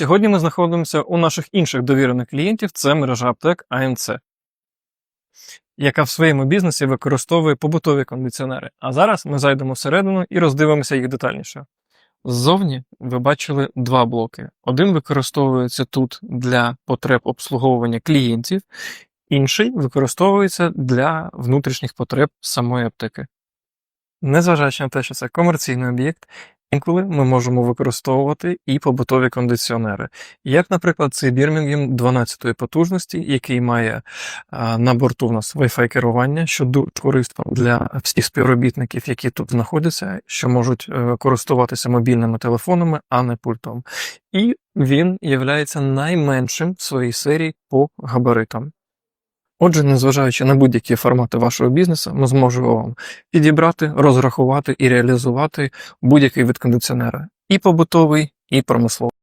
Сьогодні ми знаходимося у наших інших довірених клієнтів, це мережа аптек АМЦ, яка в своєму бізнесі використовує побутові кондиціонери. А зараз ми зайдемо всередину і роздивимося їх детальніше. Ззовні ви бачили два блоки. Один використовується тут для потреб обслуговування клієнтів, інший використовується для внутрішніх потреб самої аптеки. Незважаючи на те, що це комерційний об'єкт, інколи ми можемо використовувати і побутові кондиціонери, як, наприклад, цей Бірмінгем 12-ї потужності, який має на борту в нас Wi-Fi керування, що дуже корисно для всіх співробітників, які тут знаходяться, що можуть е, користуватися мобільними телефонами, а не пультом. І він є найменшим в своїй серії по габаритам. Отже, незважаючи на будь-які формати вашого бізнесу, ми зможемо вам підібрати, розрахувати і реалізувати будь-який від кондиціонера, і побутовий, і промисловий.